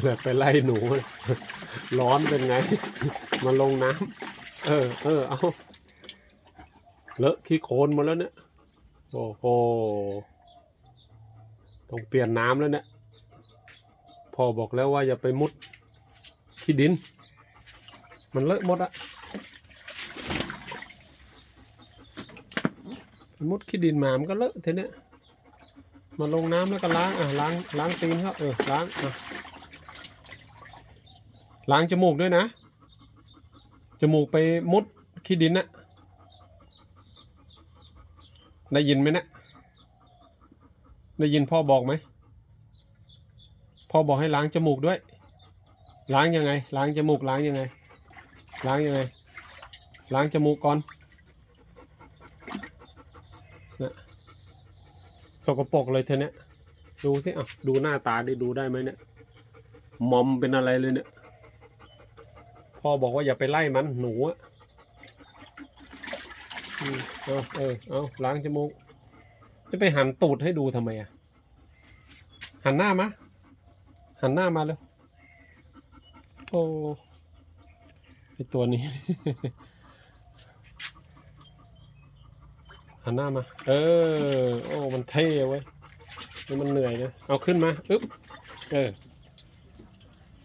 แหละไปไล่หนู ร้อนเป็นไง มาลงน้ำเออ เออ เอาเลอะขี้โคลนมดแล้วเนี่ย โอ้โหต้องเปลี่ยนน้ำแล้วเนี่ยพ่อบอกแล้วว่าอย่าไปมุดขี้ดิน มันเลอะหมดอะมุดขี้ดินมา มันก็เลอะทีเนี้ยมาลงน้ำแล้วก็ล้าง อะล้าง ล้างตีนเขาเออ ล้าง อะ ล้างจมูกด้วยนะ จมูกไปมุดขี้ดินนะได้ยินไหมนะได้ยินพ่อบอกไหม พ่อบอกให้ล้างจมูกด้วย ล้างยังไง ล้างจมูกล้างยังไง ล้างยังไง ล้างจมูกก่อนนะสกปรกเลยเธอเนี่ยดูสิอะดูหน้าตาดิดูได้ไหมเนี่ย มอมเป็นอะไรเลยเนี่ย พ่อบอกว่าอย่าไปไล่มันหนูอะเอาเออเอาล้างจมูก จะไปหันตูดให้ดูทำไมอะหันหน้ามาหันหน้ามาเลยโอ้ไอตัวนี้ หันหน้ามา เออ โอ้ มันเท่เว้ยนี่มันเหนื่อยนะ เอาขึ้นมาอึ๊บ เออ